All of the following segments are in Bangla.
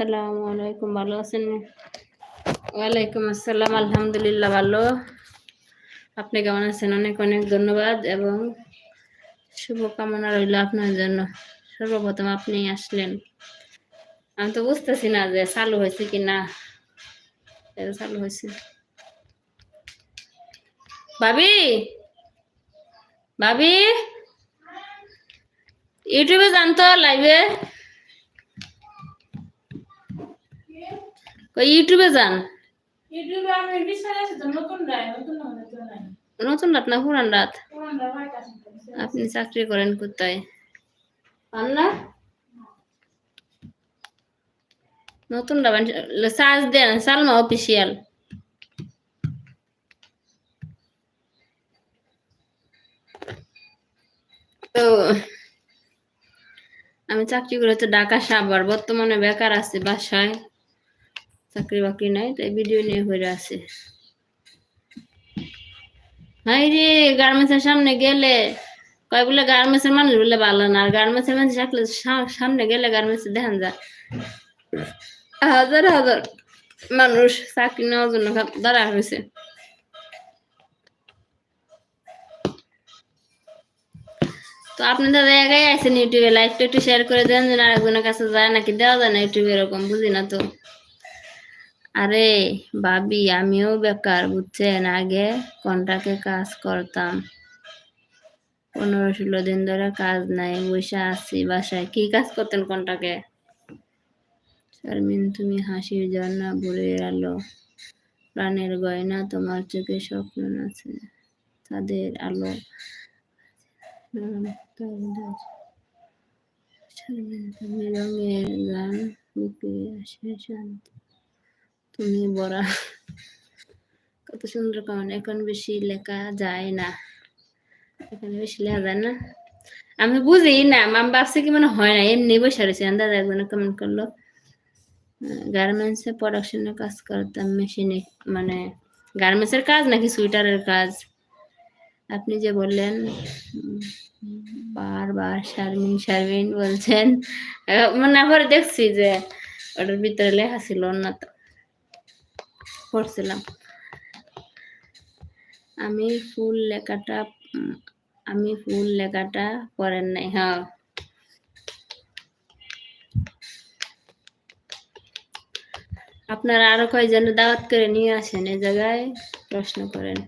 আসসালামু আলাইকুম, ভালো আছেন? ওয়ালাইকুম আসসালাম, আলহামদুলিল্লাহ ভালো। আপনি কেমন আছেন? অনেক অনেক ধন্যবাদ এবং শুভকামনা রইল আপনার জন্য। সর্বপ্রথম আপনি আসলেন। আমি তো বুঝতেছি না যে চালু হয়েছে কি না। চালু হয়েছে। ভাবি? ভাবি? ইউটিউবে জানতো লাইভে কই ইউটিউবে যান। ইউটিউবে আমি বিছানায় আছি তো নতুন রায় নতুন নতুন নাই নতুন রাত না পুরান রাত? আপনি চাকরি করেন কোথায়? না নতুন রাবেন সার্চ দেন সালমা অফিসিয়াল তো আমি চাকরি করে তো ঢাকা সাবার বর্তমানে বেকার আছি বাসায়। চাকরি বাকরি নাই, তাই ভিডিও নিয়ে হয়ে আছে। হাই রে গার্মেন্টসের সামনে গেলে, কয় বলে গার্মেন্টসের মানুষ বলে ভালো না, আর গার্মেন্টসের মানুষ থাকলে সামনে গেলে গার্মেন্টস দেখান যায়। হাজার হাজার মানুষ চাকরি নেওয়ার জন্য দাঁড়া হয়েছে। তো আপনাদের জায়গায় আছেন ইউটিউবে লাইভটা একটু শেয়ার করে দেন, যেন আরেকজনের কাছে যায়, নাকি দেওয়া যায় না ইউটিউবে এরকম, বুঝি না তো। আরে ভাবি, আমিও বেকার, বুঝছেন? আগে কন্ট্রাক্টে কাজ করতাম। পনেরো ষোলো দিন ধরে কাজ নাই, বসে আছি বাসায়। কি কাজ করতেন কন্ট্রাক্টে শারমিন, তুমি হাসির ঝর্ণা ভরে আলো প্রাণের গয়না তোমার চোখে স্বপ্ন আছে তাদের আলো রঙের গান বুকে আসে শান্তি। বড়া। কত সুন্দর কমেন্ট এখন বেশি লেখা যায় না। এখানে বেশি লেখা যায় না। আমি বুঝি না আমি ভাবছি কি মানে হয় না, এমনি বসে রয়েছে। দাদা একজনে কমেন্ট করল। গার্মেন্টস এ প্রোডাকশনে কাজ করতাম মেশিনে মানে গার্মেন্টস এর কাজ নাকি সুইটারের কাজ? আপনি যে বললেন, বারবার শারমিন শারমিন বলছেন। মানে আবার দেখছি যে ওটার ভিতরে লেখা ছিল না তো। পড়ছিলাম আমি ফুল লেখাটা আমি ফুল লেখাটা পড়েন নাই হ্যাঁ। আপনারা আরও কয়জন দাওয়াত করে নিয়ে আসেন এ জায়গায়? প্রশ্ন করেন।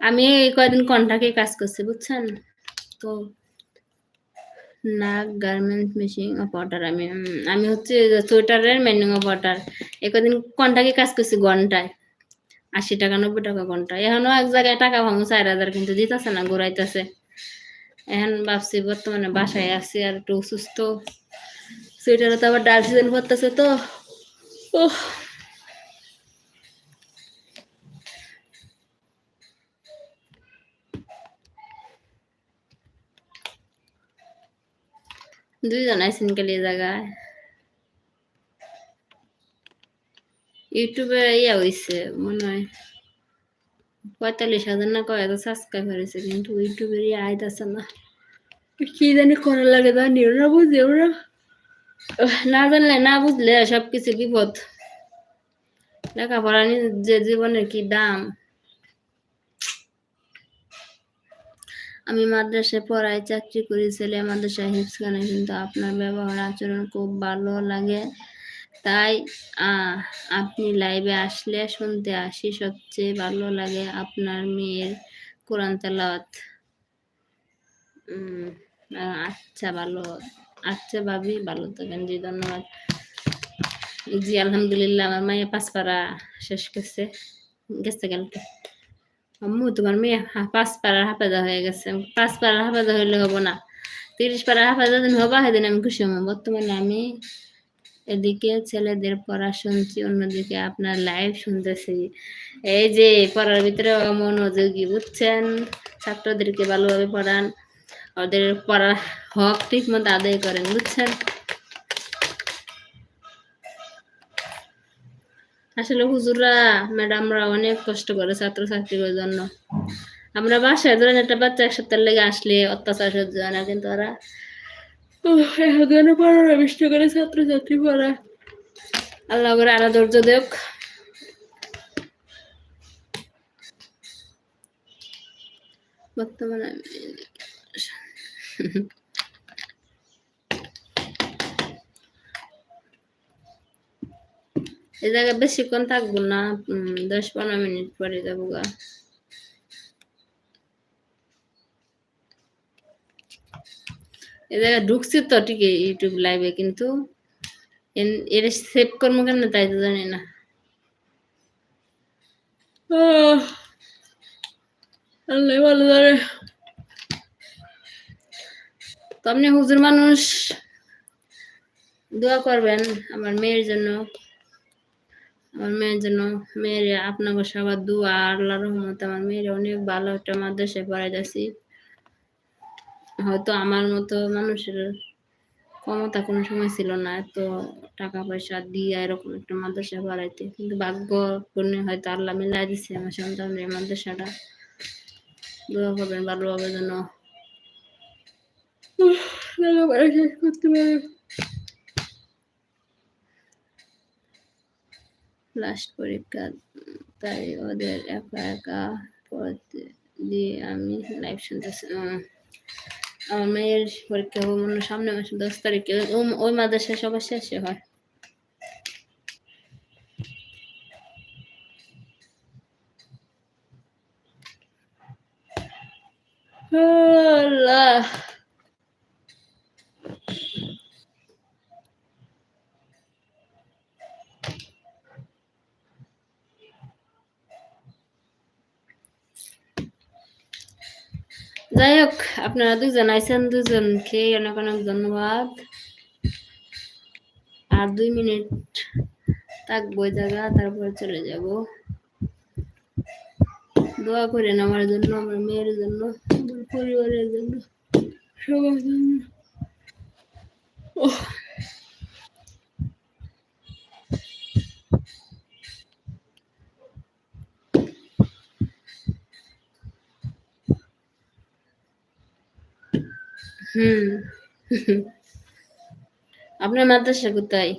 আমি এই কয়দিন কন্ট্রাক্টে কাজ করছি, বুঝছেন? তো নাক, গার্মেন্টস, মেশিন অপারেটার আমি আমি হচ্ছে সোয়েটারের, মেনিং অপারেটার এই কদিন কন্ট্রাক্টে কাজ করছি, ঘন্টায়। আশি টাকা, নব্বই টাকা ঘণ্টা এখনও এক জায়গায় টাকা ভাঙু চার হাজার কিন্তু দিতেছে না, ঘুরাইতেছে। এখন ভাবছি বর্তমানে বাসায় আছি আর একটু সুস্থ সোয়েটারে তো আবার ডাল সিজন পড়তেছে তো। ওহ দুইজন আইসেন গেলে জায়গায়। ইউটিউবে ইয়া হইছে মনে হয় পঁয়তাল্লিশ হাজার না কয় হাজার সাবস্ক্রাইব হয়েছে কিন্তু ইউটিউবের ইয়ে আইতাছে না। কি জানি করা লাগে জানি ওরা বুঝে ওরা না জানলে না বুঝলে সবকিছু বিপদ। লেখাপড়া নি- যে জীবনের কি দাম। আমি মাদ্রাসায় পড়াই চাকরি করি ছেলে মাদ্রাসায় হিপসখানে কিন্তু আপনার ব্যবহার আচরণ খুব ভালো লাগে। তাই আপনি লাইভে আসলে শুনতে আসি। সবচেয়ে ভালো লাগে আপনার মেয়ের কোরআন তেলাওয়াত। আচ্ছা ভালো আচ্ছা ভাবি, ভালো থাকেন জি, ধন্যবাদ। জি, আলহামদুলিল্লাহ, আমার মায়ের পাঁচপাড়া শেষ করছে। গেছে কালকে। আম্মু, তোমার মেয়ে পাঁচ পাড়ার হাফাজা হয়ে গেছে। পাঁচ পাড়ার হাফাজা হইলে হব না। তিরিশ পাড়ার হাফাজা দিন হবা, সেদিন আমি খুশি হব। বর্তমানে আমি এদিকে ছেলেদের পড়া শুনছি, অন্যদিকে আপনার লাইভ শুনতেছি। এই যে পড়ার ভিতরে মনোযোগী, বুঝছেন? ছাত্রদেরকে ভালোভাবে পড়ান, ওদের পড়ার হক ঠিক মতো আদায় করেন, বুঝছেন? আসলে হুজুররা, ম্যাডামরা অনেক কষ্ট করে ছাত্রছাত্রীদের জন্য। আমরা বাসায় ধরেন একটা বাচ্চা এক সপ্তাহ লেগে আসলে অত্যাচার সহ্য হয় না, কিন্তু ওরা এখানে পনেরো বিশটা করে ছাত্রছাত্রী পড়া। আল্লাহ করে আরও ধৈর্য দেখ বর্তমানে এই জায়গায় বেশিক্ষণ থাকব না দশ পনেরো মিনিট পরে যাব গা। ঢুকছি তো ঠিকই ইউটিউব লাইভে কিন্তু সেভ করব কেন তাই তো জানি না। তো আপনি হুজুর মানুষ, দোয়া করবেন আমার মেয়ের জন্য। আমার মেয়ের জন্য, মেয়ের আপনাকে সবার দোয়া আল্লাহ রহমত আমার মেয়ের অনেক ভালো একটা মাদ্রাসায় পড়াইতেছি। হয়তো আমার মতো মানুষের ক্ষমতা কোনো সময় ছিল না, এত টাকা পয়সা দিয়ে এরকম একটা মাদ্রাসা বাড়াইতে কিন্তু ভাগ্য পুণ্যে হয়তো আল্লাহ মিলাই দিচ্ছে আমার সন্তানের এই মাদ্রাসাটা। দোয়া করবেন, ভালোভাবে যেন করতে লাস্ট পরীক্ষা তাই ওদের একা একা পড়তে দিয়ে আমি লাইভ শুনতেছি আমার মেয়ের পরীক্ষা হবে মনে সামনে মাসে দশ তারিখে। ওই মাদ্রাসায় সবার শেষে হয়। আল্লাহ! যাই হোক, আপনারা দুজন আইসেন দুজনকে অনেক অনেক ধন্যবাদ। আর দুই মিনিট থাকব জায়গা, তারপরে চলে যাব। দোয়া করেন আমার জন্য, আমার মেয়ের জন্য, আমার পরিবারের জন্য, সবার জন্য। আপনার মাদ্রাসা কোথায়?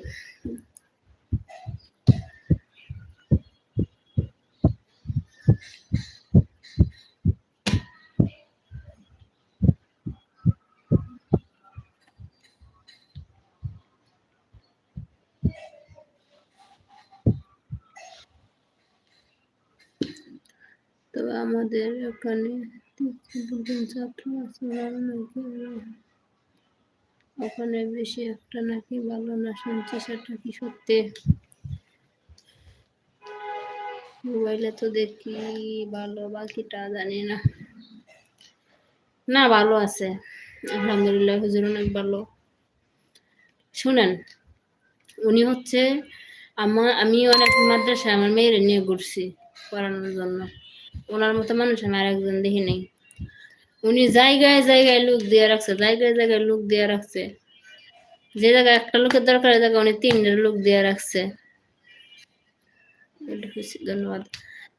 তবে আমাদের ওখানে ওখানে বেশি একটা নাকি ভালো না শুনছি সেটা কি সত্যি মোবাইলে তো দেখি ভালো বাকিটা জানি না না ভালো আছে আলহামদুলিল্লাহ হুজুর অনেক ভালো শুনেন, উনি হচ্ছে আমার আমি অনেক মাদ্রাসায়, আমার মেয়ের নিয়ে ঘুরছি পড়ানোর জন্য। ওনার মতো মানুষ আমি আর একজন দেখি নেই। উনি জায়গায় জায়গায় লোক দিয়ে রাখছে, জায়গায় জায়গায় লোক দিয়ে রাখছে। যে জায়গায় একটা লোকের দরকার জায়গায় উনি তিনটে লোক দিয়ে রাখছে। ধন্যবাদ।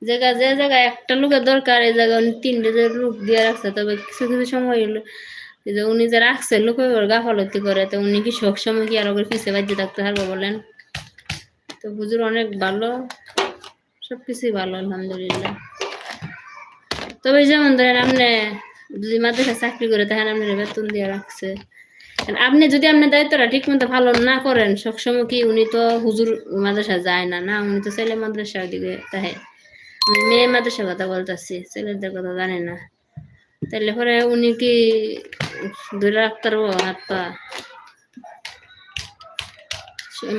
জায়গা যে জায়গায় একটা লোকের দরকার, এই জায়গায় উনি তিনটে যে লোক দিয়ে রাখছে, তবে কিছু কিছু সময় যে উনি যে রাখছে উপর গাফালতি করে, তো উনি কি সব সময় কি আর ওকে পিছিয়ে বাজ্যে থাকতে পারব বলেন? তো হুজুর অনেক ভালো, সবকিছুই ভালো, আলহামদুলিল্লাহ। তবে যেমন ধরেন আপনি যদি মাদ্রাসা চাকরি করে, তাহলে আপনার বেতন দিয়ে রাখছে। আপনি যদি আপনার দায়িত্বটা ঠিক মতো ভালো না করেন, সবসময় কি উনি তো হুজুর মাদ্রাসা যায় না? না, উনি তো ছেলে মাদ্রাসা দিকে তাহে। মেয়ে মাদ্রাসার কথা বলতেছি, ছেলেদের কথা জানি না। তাহলে পরে উনি কি ধরে রাখতে পারব হাত পা?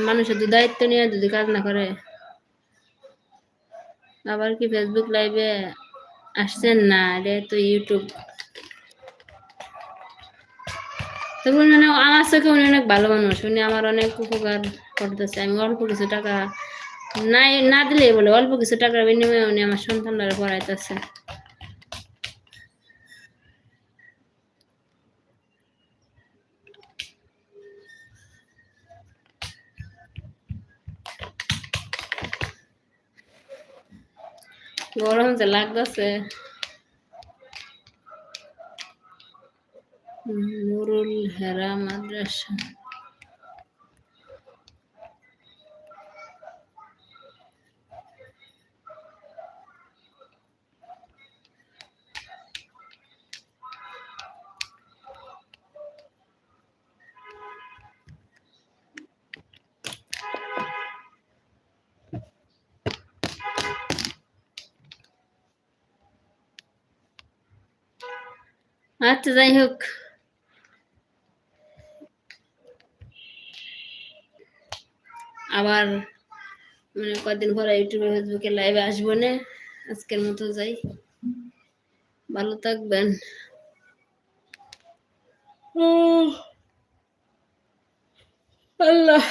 মানুষের যদি দায়িত্ব নিয়ে যদি কাজ না করে, আবার কি ফেসবুক লাইভে আসছেন না রে তো ইউটিউব তবে উনি আমার চোখে উনি অনেক ভালো মানুষ, উনি আমার অনেক উপকার করতেছে। আমি অল্প কিছু টাকা নাই, না দিলে বলে অল্প কিছু টাকার বিনিময়ে উনি আমার সন্তানরা পড়াইতেছে। গরম যে লাগতেছে। নুরুল হেরা মাদ্রাসা। আচ্ছা যাই হোক আবার মানে কদিন পরে ইউটিউবে, ফেসবুকে লাইভে আসব না। আজকের মতো যাই। ভালো থাকবেন। আল্লাহ।